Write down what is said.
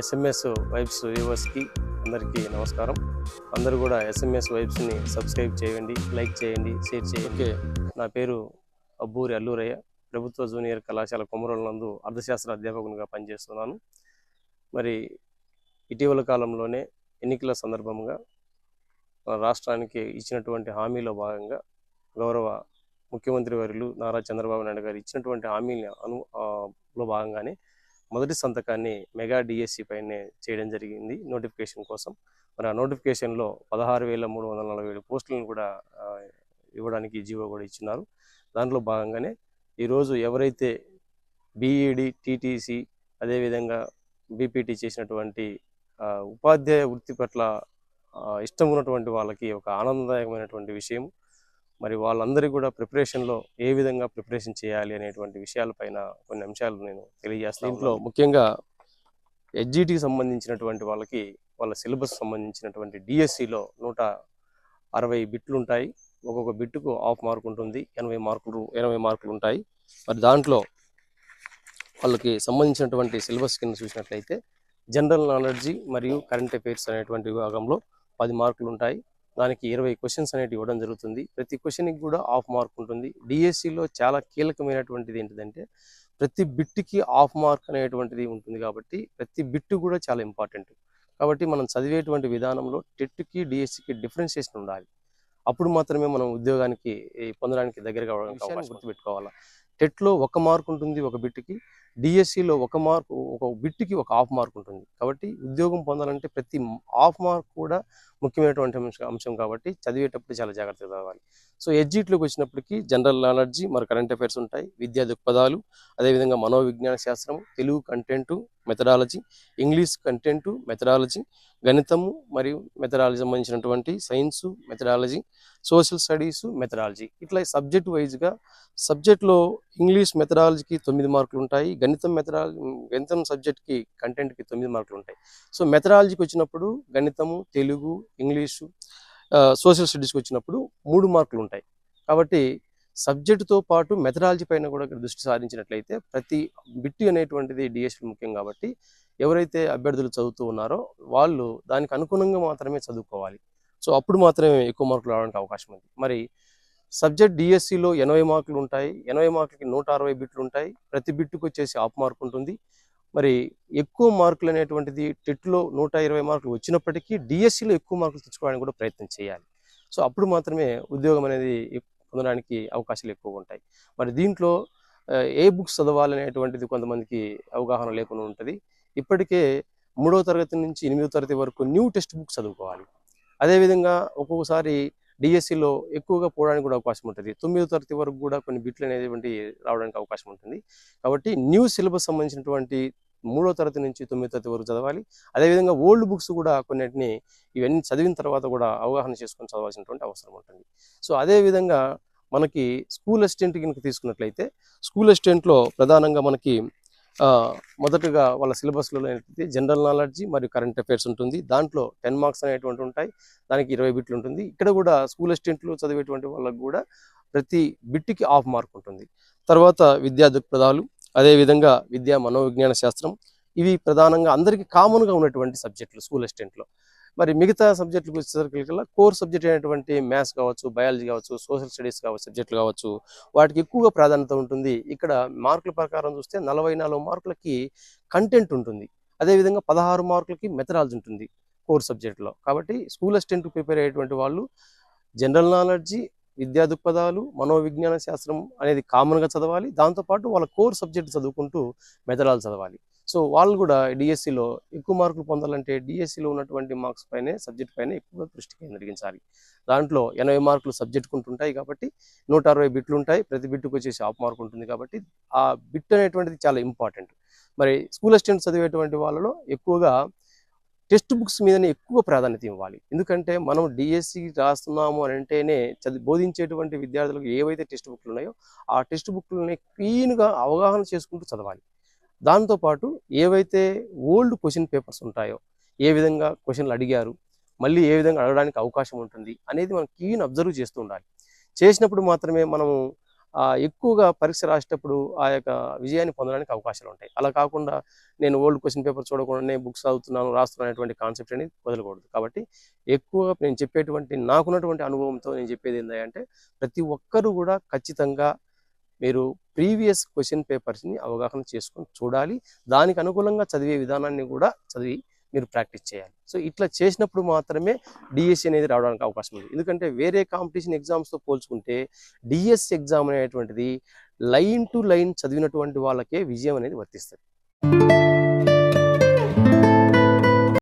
SMS vibes వ్యూవర్స్కి అందరికీ నమస్కారం. అందరూ కూడా ఎస్ఎంఎస్ వైబ్స్ని సబ్స్క్రైబ్ చేయండి లైక్ చేయండి షేర్ చేయండి. ఓకే. నా పేరు అబ్బూరి అల్లూరయ్య. ప్రభుత్వ జూనియర్ కళాశాల కొమరోలు నందు అర్థశాస్త్ర అధ్యాపకునిగా పనిచేస్తున్నాను. మరి ఇటీవల కాలంలోనే ఎన్నికల సందర్భంగా మన రాష్ట్రానికి ఇచ్చినటువంటి హామీలో భాగంగా గౌరవ ముఖ్యమంత్రి వర్యులు నారా చంద్రబాబు నాయుడు గారు ఇచ్చినటువంటి హామీని అను లో భాగంగానే మొదటి సంతకాన్ని మెగా డిఎస్సి పైనే చేయడం జరిగింది నోటిఫికేషన్ కోసం. మరి ఆ నోటిఫికేషన్లో పదహారు వేల మూడు వందల నలభై ఏడు పోస్టులను కూడా ఇవ్వడానికి జీవో కూడా ఇచ్చినారు. దాంట్లో భాగంగానే ఈరోజు ఎవరైతే బీఈడి టీటీసీ అదేవిధంగా బీపీటీ చేసినటువంటి ఉపాధ్యాయ వృత్తి పట్ల ఇష్టం ఉన్నటువంటి వాళ్ళకి ఒక ఆనందదాయకమైనటువంటి విషయం మరి వాళ్ళందరికీ కూడా ప్రిపరేషన్లో ఏ విధంగా ప్రిపరేషన్ చేయాలి అనేటువంటి విషయాలపైన కొన్ని అంశాలు నేను తెలియజేస్తాను దీంట్లో ముఖ్యంగా ఎడ్జిటికి సంబంధించినటువంటి వాళ్ళకి వాళ్ళ సిలబస్ సంబంధించినటువంటి డిఎస్సిలో నూట అరవై బిట్లు ఉంటాయి. ఒక్కొక్క బిట్టుకు హాఫ్ మార్క్ ఉంటుంది ఎనభై మార్కులు ఎనభై మార్కులు ఉంటాయి. మరి దాంట్లో వాళ్ళకి సంబంధించినటువంటి సిలబస్ కింద చూసినట్లయితే జనరల్ నాలెడ్జి మరియు కరెంట్ అఫైర్స్ అనేటువంటి విభాగంలో పది మార్కులు ఉంటాయి. దానికి ఇరవై క్వశ్చన్స్ అనేవి ఇవ్వడం జరుగుతుంది. ప్రతి క్వశ్చన్కి కూడా హాఫ్ మార్క్ ఉంటుంది. డిఎస్సిలో చాలా కీలకమైనటువంటిది ఏంటిదంటే ప్రతి బిట్కి హాఫ్ మార్క్ అనేటువంటిది ఉంటుంది కాబట్టి ప్రతి బిట్టు కూడా చాలా ఇంపార్టెంట్ కాబట్టి మనం చదివేటువంటి విధానంలో టెట్కి డిఎస్సికి డిఫరెన్షియేషన్ ఉండాలి. అప్పుడు మాత్రమే మనం ఉద్యోగానికి పొందడానికి దగ్గరగా గుర్తుపెట్టుకోవాలి. టెట్లో ఒక మార్క్ ఉంటుంది ఒక బిట్కి డిఎస్సిలో ఒక మార్క్ ఒక బిట్కి ఒక హాఫ్ మార్క్ ఉంటుంది. కాబట్టి ఉద్యోగం పొందాలంటే ప్రతి హాఫ్ మార్క్ కూడా ముఖ్యమైనటువంటి అంశం కాబట్టి చదివేటప్పుడు చాలా జాగ్రత్తగా చదవాలి. సో ఎడ్జిట్లోకి వచ్చినప్పటికీ జనరల్ నాలెడ్జి మరి కరెంట్ అఫైర్స్ ఉంటాయి. విద్యా దృక్పథాలు అదేవిధంగా మనోవిజ్ఞాన శాస్త్రం Telugu content methodology English content methodology గణితము మరియు మెథడాలజీ సంబంధించినటువంటి science methodology social studies methodology. ఇట్లా సబ్జెక్ట్ వైజ్గా సబ్జెక్ట్లో ఇంగ్లీష్ మెథడాలజీకి తొమ్మిది మార్కులు ఉంటాయి. గణితం మెథడాలజీ గణితం సబ్జెక్ట్కి కంటెంట్కి తొమ్మిది మార్కులు ఉంటాయి. సో మెథడాలజీకి వచ్చినప్పుడు గణితము తెలుగు ఇంగ్లీషు సోషల్ స్టడీస్కి వచ్చినప్పుడు మూడు మార్కులు ఉంటాయి. కాబట్టి సబ్జెక్టుతో పాటు మెథడాలజీ పైన కూడా ఇక్కడ దృష్టి సారించినట్లయితే ప్రతి బిట్టు అనేటువంటిది డిఎస్సి ముఖ్యం కాబట్టి ఎవరైతే అభ్యర్థులు చదువుతూ ఉన్నారో వాళ్ళు దానికి అనుగుణంగా మాత్రమే చదువుకోవాలి. సో అప్పుడు మాత్రమే ఎక్కువ మార్కులు రావడానికి అవకాశం ఉంది. మరి సబ్జెక్ట్ డిఎస్సిలో ఎనభై మార్కులు ఉంటాయి. ఎనభై మార్కులకి నూట అరవై బిట్లు ఉంటాయి. ప్రతి బిట్టుకు వచ్చేసి ఆఫ్ మార్క్ ఉంటుంది. మరి ఎక్కువ మార్కులు అనేటువంటిది టెట్లో నూట ఇరవై మార్కులు వచ్చినప్పటికీ డిఎస్సిలో ఎక్కువ మార్కులు తెచ్చుకోవడానికి కూడా ప్రయత్నం చేయాలి. సో అప్పుడు మాత్రమే ఉద్యోగం అనేది పొందడానికి అవకాశాలు ఎక్కువ ఉంటాయి. మరి దీంట్లో ఏ బుక్స్ చదవాలనేటువంటిది కొంతమందికి అవగాహన లేకుండా ఉంటుంది. ఇప్పటికే మూడవ తరగతి నుంచి ఎనిమిదవ తరగతి వరకు న్యూ టెక్స్ట్ బుక్స్ చదువుకోవాలి. అదేవిధంగా ఒక్కొక్కసారి డిఎస్సిలో ఎక్కువగా పోవడానికి కూడా అవకాశం ఉంటుంది. తొమ్మిదో తరగతి వరకు కూడా కొన్ని బిట్లు అనేటువంటి రావడానికి అవకాశం ఉంటుంది. కాబట్టి న్యూ సిలబస్ సంబంధించినటువంటి మూడో తరగతి నుంచి తొమ్మిదో తరగతి వరకు చదవాలి. అదేవిధంగా ఓల్డ్ బుక్స్ కూడా కొన్నిటిని ఇవన్నీ చదివిన తర్వాత కూడా అవగాహన చేసుకొని చదవాల్సినటువంటి అవసరం ఉంటుంది. సో అదేవిధంగా మనకి స్కూల్ అసిస్టెంట్ కనుక తీసుకున్నట్లయితే స్కూల్ అసిస్టెంట్లో ప్రధానంగా మనకి మొదటగా వాళ్ళ సిలబస్లో ఏంటంటే జనరల్ నాలెడ్జి మరియు కరెంట్ అఫైర్స్ ఉంటుంది. దాంట్లో టెన్ మార్క్స్ అనేటువంటి ఉంటాయి. దానికి ఇరవై బిట్లు ఉంటుంది. ఇక్కడ కూడా స్కూల్ అసిస్టెంట్లు చదివేటువంటి వాళ్ళకు కూడా ప్రతి బిట్కి హాఫ్ మార్క్ ఉంటుంది. తర్వాత విద్యా దృక్పథాలు అదేవిధంగా విద్యా మనోవిజ్ఞాన శాస్త్రం ఇవి ప్రధానంగా అందరికీ కామన్గా ఉన్నటువంటి సబ్జెక్టులు స్కూల్ అసిస్టెంట్లో. మరి మిగతా సబ్జెక్టులకు వచ్చేసరికల్లా కోర్ సబ్జెక్ట్ అయినటువంటి మ్యాథ్స్ కావచ్చు బయాలజీ కావచ్చు సోషల్ స్టడీస్ కావచ్చు సబ్జెక్టులు కావచ్చు వాటికి ఎక్కువగా ప్రాధాన్యత ఉంటుంది. ఇక్కడ మార్కుల ప్రకారం చూస్తే నలభై నాలుగు మార్కులకి కంటెంట్ ఉంటుంది. అదేవిధంగా పదహారు మార్కులకి మెథడాలజీ ఉంటుంది కోర్ సబ్జెక్ట్లో. కాబట్టి స్కూల్ అసిస్టెంట్ ప్రిపేర్ అయ్యేటువంటి వాళ్ళు జనరల్ నాలెడ్జి విద్యా దృక్పథాలు మనోవిజ్ఞాన శాస్త్రం అనేది కామన్గా చదవాలి. దాంతోపాటు వాళ్ళ కోర్ సబ్జెక్ట్ చదువుకుంటూ మెథడాలు చదవాలి. సో వాళ్ళు కూడా డిఎస్సిలో ఎక్కువ మార్కులు పొందాలంటే డిఎస్సిలో ఉన్నటువంటి మార్క్స్ పైనే సబ్జెక్ట్ పైన ఎక్కువ దృష్టి కేంద్రీకరించాలి. దాంట్లో ఎనభై మార్కులు సబ్జెక్ట్ ఉంటుంటాయి కాబట్టి నూట అరవై బిట్లు ఉంటాయి. ప్రతి బిట్టుకు వచ్చేసి హాఫ్ మార్క్ ఉంటుంది కాబట్టి ఆ బిట్ అనేటువంటిది చాలా ఇంపార్టెంట్. మరి స్కూల్ అసిస్టెంట్ చదివేటువంటి వాళ్ళలో ఎక్కువగా టెక్స్ట్ బుక్స్ మీదనే ఎక్కువ ప్రాధాన్యత ఇవ్వాలి. ఎందుకంటే మనం డిఎస్సి రాస్తున్నాము అని అంటేనే చదివి బోధించేటువంటి విద్యార్థులకు ఏవైతే టెక్స్ట్ బుక్లు ఉన్నాయో ఆ టెక్స్ట్ బుక్లని క్లీన్గా అవగాహన చేసుకుంటూ చదవాలి. దాంతోపాటు ఏవైతే ఓల్డ్ క్వశ్చన్ పేపర్స్ ఉంటాయో ఏ విధంగా క్వశ్చన్లు అడిగారు మళ్ళీ ఏ విధంగా అడగడానికి అవకాశం ఉంటుంది అనేది మనం క్లీన్ అబ్జర్వ్ చేస్తూ ఉండాలి. చేసినప్పుడు మాత్రమే మనము ఎక్కువగా పరీక్ష రాసేటప్పుడు ఆ యొక్క విజయాన్ని పొందడానికి అవకాశాలు ఉంటాయి. అలా కాకుండా నేను ఓల్డ్ క్వశ్చన్ పేపర్ చూడకుండా నేను బుక్స్ చదువుతున్నాను రాస్తున్నాను అనేటువంటి కాన్సెప్ట్ అనేది వదలకూడదు. కాబట్టి ఎక్కువగా నేను చెప్పేటువంటి నాకున్నటువంటి అనుభవంతో నేను చెప్పేది ఏంటంటే ప్రతి ఒక్కరూ కూడా ఖచ్చితంగా మీరు ప్రీవియస్ క్వశ్చన్ పేపర్స్ని అవగాహన చేసుకొని చూడాలి. దానికి అనుకూలంగా చదివే విధానాన్ని కూడా చదివి మీరు ప్రాక్టీస్ చేయాలి. సో ఇట్లా చేసినప్పుడు మాత్రమే డిఎస్సి అనేది రావడానికి అవకాశం ఉంది. ఎందుకంటే వేరే కాంపిటీషన్ ఎగ్జామ్స్తో పోల్చుకుంటే డిఎస్సి ఎగ్జామ్ అనేటువంటిది లైన్ టు లైన్ చదివినటువంటి వాళ్ళకే విజయం అనేది వర్తిస్తుంది.